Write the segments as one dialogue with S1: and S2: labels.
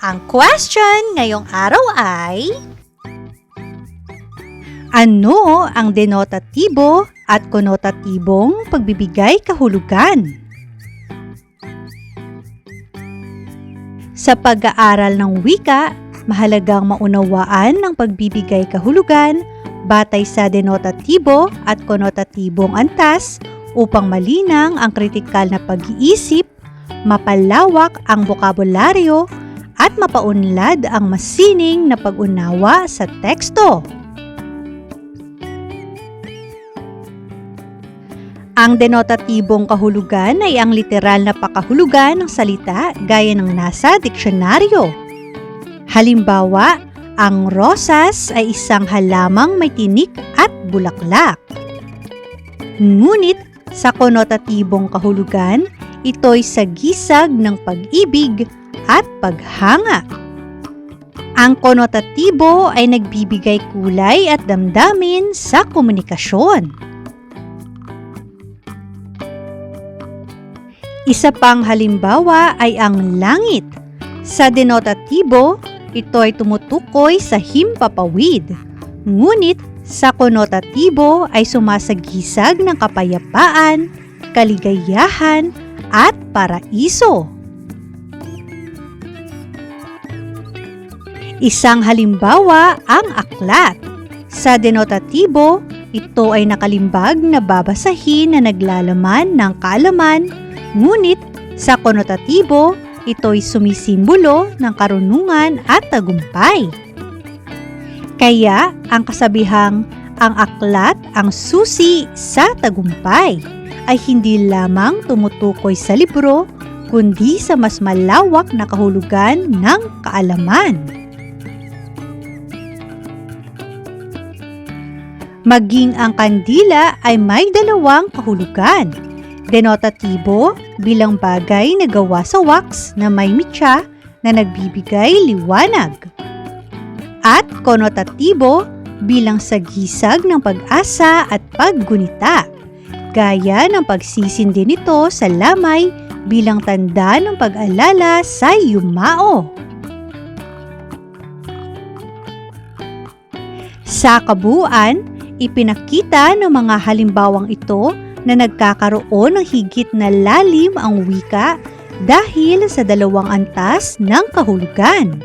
S1: Ang question ngayong araw ay Ano ang denotatibo at konotatibong pagbibigay kahulugan? Sa pag-aaral ng wika, mahalagang maunawaan ng pagbibigay kahulugan batay sa denotatibo at konotatibong antas upang malinang ang kritikal na pag-iisip, mapalawak ang bokabularyo at mapaunlad ang masining na pag-unawa sa teksto. Ang denotatibong kahulugan ay ang literal na pakahulugan ng salita gaya ng nasa diksyonaryo. Halimbawa, ang rosas ay isang halamang may tinik at bulaklak. Ngunit sa konotatibong kahulugan, ito'y sagisag ng pag-ibig at paghanga. Ang konotatibo ay nagbibigay kulay at damdamin sa komunikasyon. Isa pang halimbawa ay ang langit. Sa denotatibo, ito ay tumutukoy sa himpapawid. Ngunit sa konotatibo ay sumasagisag ng kapayapaan, kaligayahan, at paraiso. Isang halimbawa ang aklat. Sa denotatibo, ito ay nakalimbag na babasahin na naglalaman ng kaalaman Ngunit sa konotatibo, ito'y sumisimbolo ng karunungan at tagumpay. Kaya ang kasabihang ang aklat ang susi sa tagumpay ay hindi lamang tumutukoy sa libro kundi sa mas malawak na kahulugan ng kaalaman. Maging ang kandila ay may dalawang kahulugan Denotatibo bilang bagay na gawa sa wax na may mitya na nagbibigay liwanag. At konotatibo bilang sagisag ng pag-asa at paggunita, gaya ng pagsisindi nito sa lamay bilang tanda ng pag-alala sa yumao. Sa kabuuan, ipinakita ng mga halimbawang ito na nagkakaroon ng higit na lalim ang wika dahil sa dalawang antas ng kahulugan.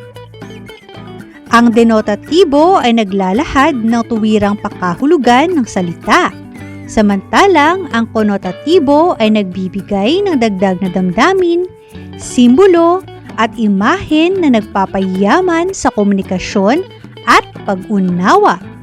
S1: Ang denotatibo ay naglalahad ng tuwirang pakahulugan ng salita, samantalang ang konotatibo ay nagbibigay ng dagdag na damdamin, simbolo at imahen na nagpapayaman sa komunikasyon at pag-unawa.